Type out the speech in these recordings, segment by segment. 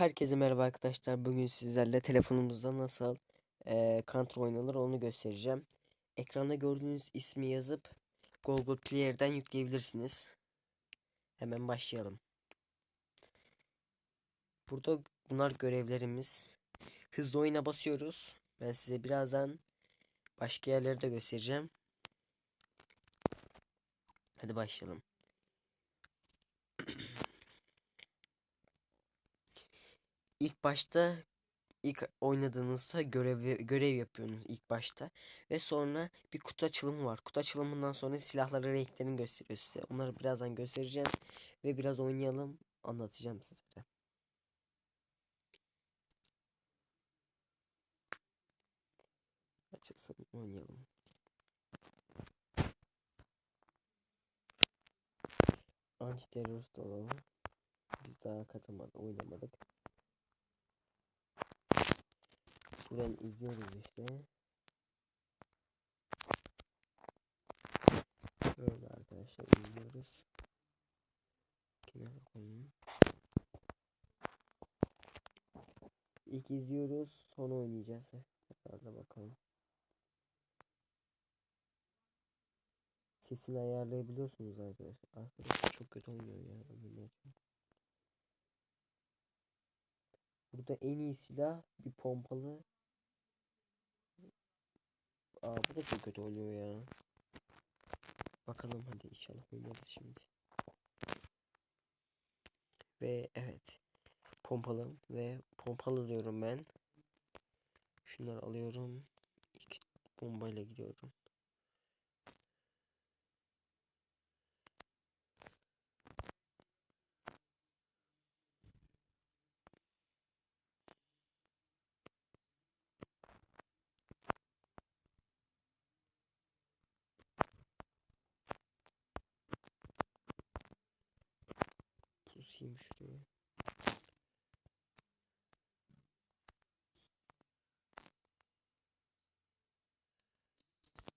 Herkese merhaba arkadaşlar. Bugün sizlerle telefonumuzda nasıl eee Counter oynanır onu göstereceğim. Ekranda gördüğünüz ismi yazıp Google Player'den yükleyebilirsiniz. Hemen başlayalım. Burada bunlar görevlerimiz. Hızlı oyuna basıyoruz. Ben size birazdan başka yerleri de göstereceğim. Hadi başlayalım. İlk başta ilk oynadığınızda görev görev yapıyorsunuz ilk başta ve sonra bir kutu açılımı var. Kutu açılımından sonra silahları renklerini gösteriyor size. Onları birazdan göstereceğim ve biraz oynayalım anlatacağım sizlere. Açılsın oynayalım. Anti terörist olalım. Biz daha katılmadık, oynamadık. Buradan izliyoruz işte. Böyle arkadaşlar izliyoruz. Kenara koyayım. İlk izliyoruz, sonra oynayacağız. Tekrarda bakalım. Sesini ayarlayabiliyorsunuz arkadaşlar. Arkadaşlar çok kötü oynuyor ya. Burada en iyi silah bir pompalı. Aa bu da çok kötü oynuyor ya. Bakalım hadi inşallah oynarız şimdi. Ve evet. Pompalı ve pompalı diyorum ben. Şunları alıyorum. İki bombayla gidiyorum. Şuraya.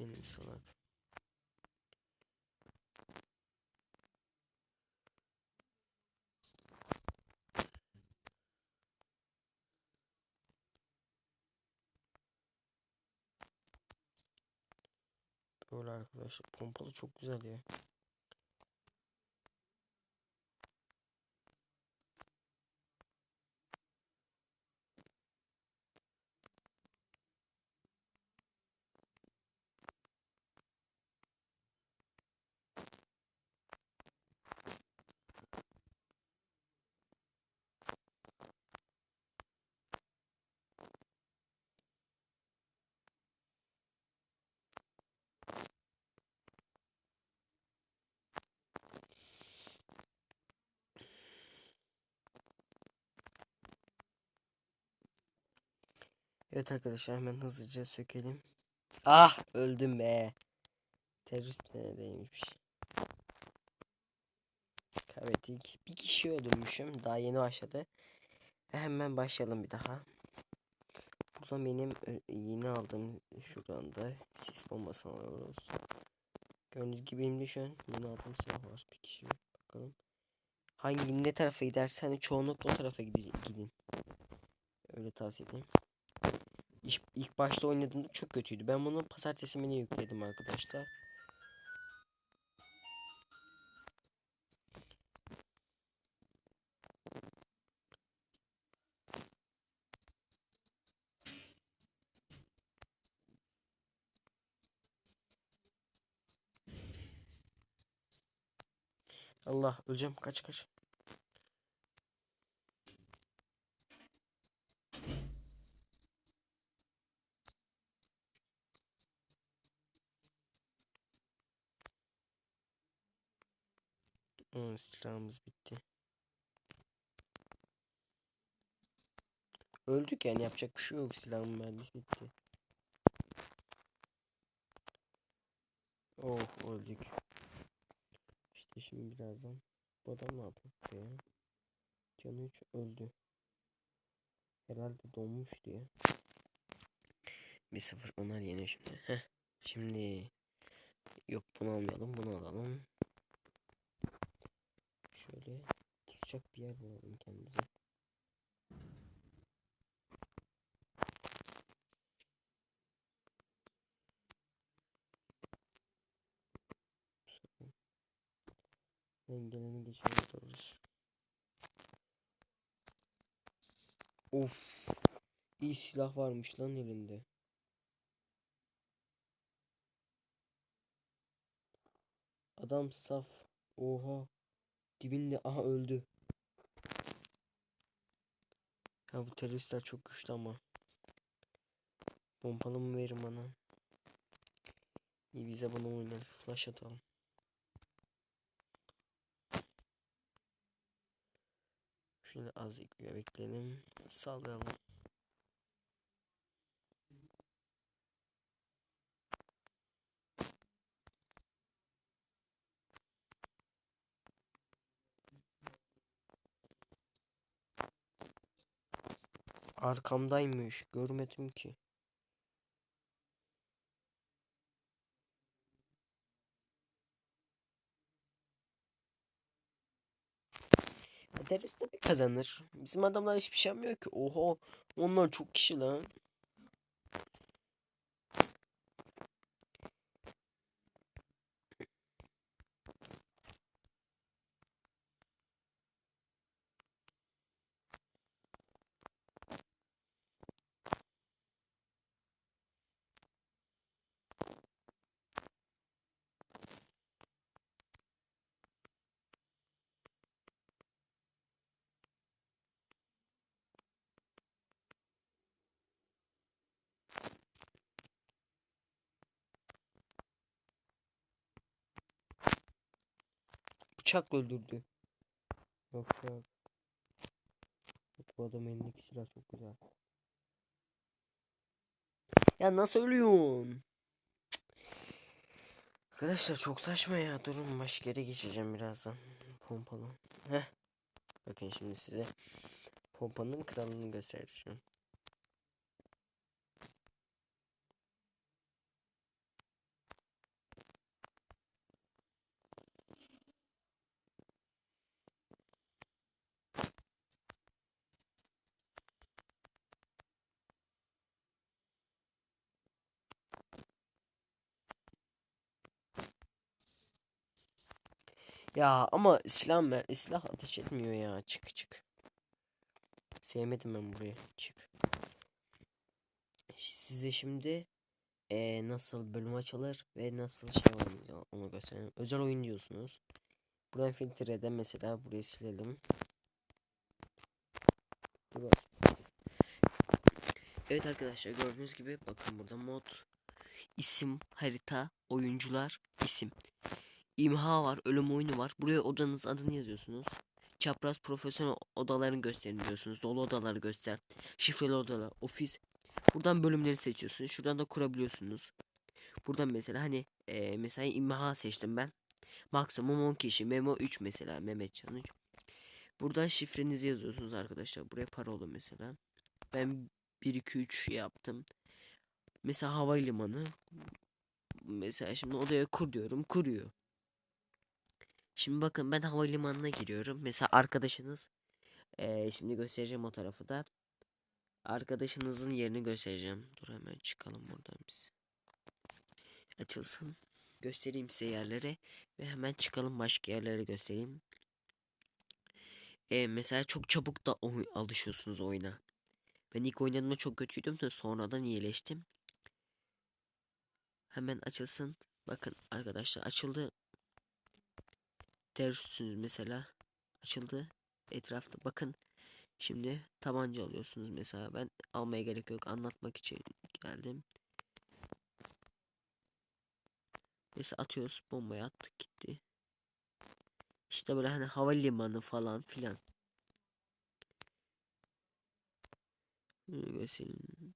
Benim salak. Böyle arkadaşlar pompalı çok güzel ya. Evet arkadaşlar hemen hızlıca sökelim. Ah öldüm be. Terörist neredeymiş? Kaybettik. Bir kişi öldürmüşüm. Daha yeni başladı. Hemen başlayalım bir daha. Burada benim yeni aldığım şuradan da sis bombasını alıyoruz. Gördüğünüz gibi benim de şu an yeni aldığım silah var. Bir kişi bakalım. Hangi ne tarafa giderse hani çoğunlukla o tarafa gidin. Öyle tavsiye edeyim. İlk, ilk başta oynadığımda çok kötüydü. Ben bunu pazartesi menüye yükledim arkadaşlar. Allah öleceğim kaç kaç. Hmm, silahımız bitti. Öldük yani yapacak bir şey yok silahım mermisi bitti. Oh öldük. İşte şimdi birazdan bu adam ne yapıyor ya? Canı 3 öldü. Herhalde donmuş diye. Bir sıfır onlar yeni şimdi. Heh. Şimdi yok bunu almayalım bunu alalım. Şöyle pusacak bir yer bulalım kendimize. Dengeleni geçelim doğrusu. Of. İyi silah varmış lan elinde. Adam saf. Oha. Dibinde aha öldü. Ya bu teröristler çok güçlü ama. Pompalı mı verin bana? İyi bize bunu oynarız. Flash atalım. Şöyle az bekleyelim. Sallayalım. Arkamdaymış. Görmedim ki. Terörist tabii kazanır. Bizim adamlar hiçbir şey yapmıyor ki. Oha. Onlar çok kişi lan. Bıçakla öldürdü. Yok yok. Yok, Bu adam elindeki silah çok güzel. Ya nasıl ölüyorsun? Arkadaşlar çok saçma ya. Durun başka yere geçeceğim birazdan. Pompalı. Heh. Bakın şimdi size pompanın kralını göstereceğim. Ya ama silah ver. Silah ateş etmiyor ya. Çık çık. Sevmedim ben burayı. Çık. Size şimdi eee, nasıl bölüm açılır ve nasıl şey olur onu göstereyim. Özel oyun diyorsunuz. Buradan filtreden mesela burayı silelim. Evet arkadaşlar gördüğünüz gibi bakın burada mod isim harita oyuncular isim imha var ölüm oyunu var. Buraya odanız adını yazıyorsunuz. Çapraz profesyonel odalarını gösterin diyorsunuz dolu odaları göster şifreli odalar ofis. Buradan bölümleri seçiyorsunuz. Şuradan da kurabiliyorsunuz. Buradan mesela hani eee mesela imha seçtim ben. Maksimum 10 kişi. Memo 3 mesela. Mehmetcan 3 buradan şifrenizi yazıyorsunuz arkadaşlar. Buraya parola mesela. Ben 1 2 3 yaptım. Mesela havalimanı. Mesela şimdi odaya kur diyorum. Kuruyor Şimdi bakın ben havalimanına giriyorum. Mesela arkadaşınız eee, şimdi göstereceğim o tarafı da. Arkadaşınızın yerini göstereceğim. Dur hemen çıkalım buradan biz. Açılsın. Göstereyim size yerleri ve hemen çıkalım başka yerlere göstereyim. Eee, mesela çok çabuk da alışıyorsunuz oyuna. Ben ilk oynadığımda çok kötüydüm de sonradan iyileştim. Hemen açılsın. Bakın arkadaşlar açıldı. Teröristsiniz mesela. Açıldı. Etrafta bakın. Şimdi tabanca alıyorsunuz mesela. Ben almaya gerek yok. Anlatmak için geldim. Mesela atıyoruz. Bombayı attık gitti. İşte böyle hani havalimanı falan filan. Bunu göstereyim.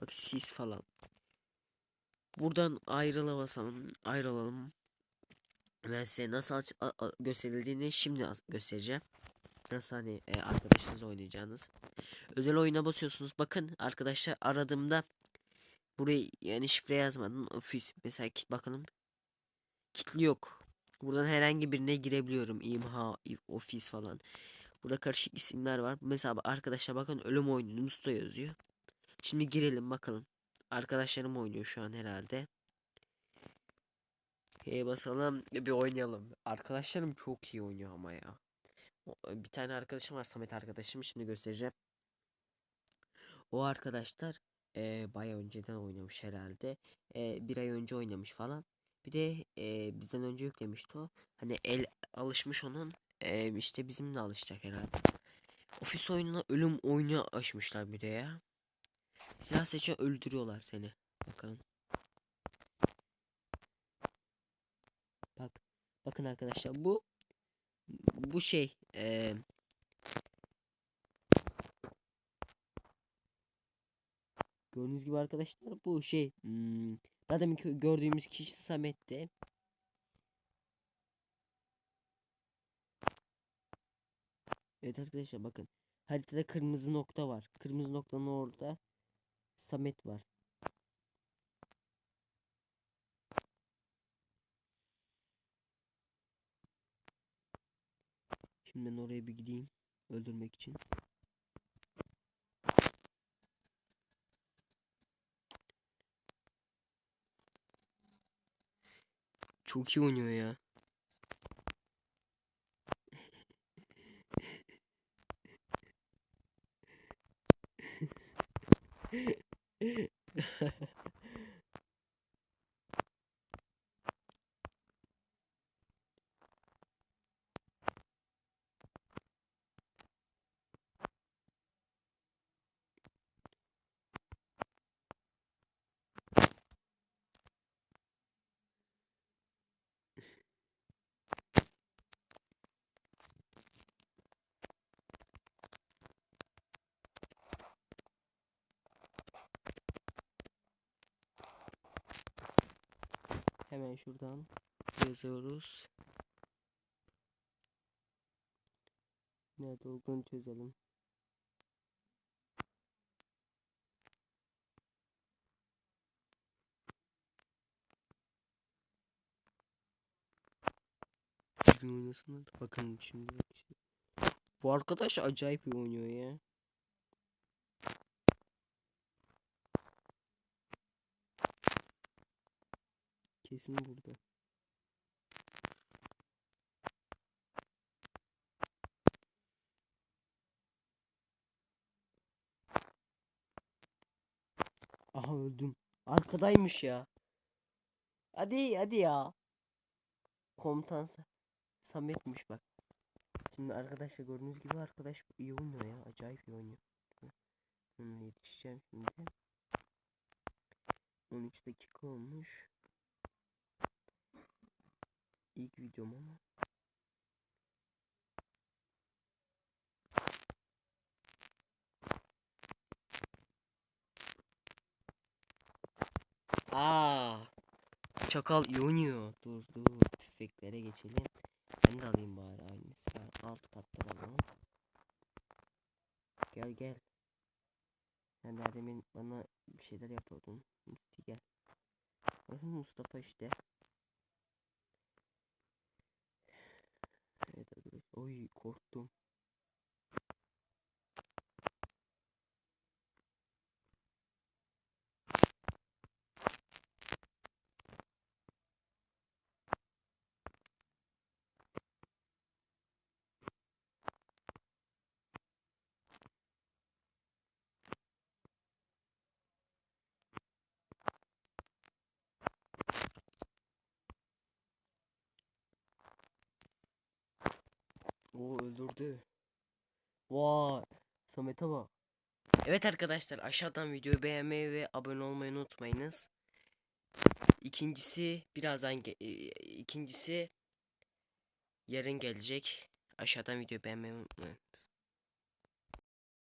Bak sis falan. Buradan ayrıla basalım. Ayrılalım. Ben size nasıl gösterildiğini şimdi göstereceğim. Nasıl hani e, arkadaşınız oynayacağınız. Özel oyuna basıyorsunuz. Bakın arkadaşlar aradığımda burayı yani şifre yazmadım. Ofis mesela kit bakalım. Kitli yok. Buradan herhangi birine girebiliyorum. İmha, ofis falan. Burada karışık isimler var. Mesela arkadaşlar bakın ölüm oyunu Musta yazıyor. Şimdi girelim bakalım. Arkadaşlarım oynuyor şu an herhalde. Hey basalım bir oynayalım. Arkadaşlarım çok iyi oynuyor ama ya. Bir tane arkadaşım var Samet arkadaşım şimdi göstereceğim. O arkadaşlar eee bayağı önceden oynamış herhalde. Eee, bir ay önce oynamış falan. Bir de eee, bizden önce yüklemişti o. Hani el alışmış onun. Eee, işte bizimle alışacak herhalde. Ofis oyununa ölüm oyunu açmışlar bir de ya. Silah seçe öldürüyorlar seni. Bakalım. Bak. Bakın arkadaşlar bu bu şey eee Gördüğünüz gibi arkadaşlar bu şey hmm, daha demin gördüğümüz kişi Samet'ti. Evet arkadaşlar bakın. Haritada kırmızı nokta var. Kırmızı noktanın orada Samet var. Şimdi ben oraya bir gideyim öldürmek için. Çok iyi oynuyor ya. Hemen şuradan yazıyoruz. Nerede olduğunu çözelim. Düzgün oynasınlar bakın şimdi. Bu arkadaş acayip iyi oynuyor ya. Kesin burada. Aha öldüm. Arkadaymış ya. Hadi hadi ya. Komutan Sa- Samet'miş bak. Şimdi arkadaşlar gördüğünüz gibi arkadaş iyi oynuyor ya. Acayip iyi oynuyor. Onunla yetişeceğim şimdi. 13 dakika olmuş. İlk videom ama. Aa, çakal iyi oynuyor. Dur dur tüfeklere geçelim. Ben de alayım bari aynı silah. Alt patlar alalım. Gel gel. Sen daha demin bana bir şeyler yapıyordun. Musti gel. Mustafa işte. Evet arkadaşlar. Oy korktum. O öldürdü. Vay. Samet'e bak. Evet arkadaşlar aşağıdan videoyu beğenmeyi ve abone olmayı unutmayınız. İkincisi birazdan ge- e, ikincisi yarın gelecek. Aşağıdan videoyu beğenmeyi unutmayınız.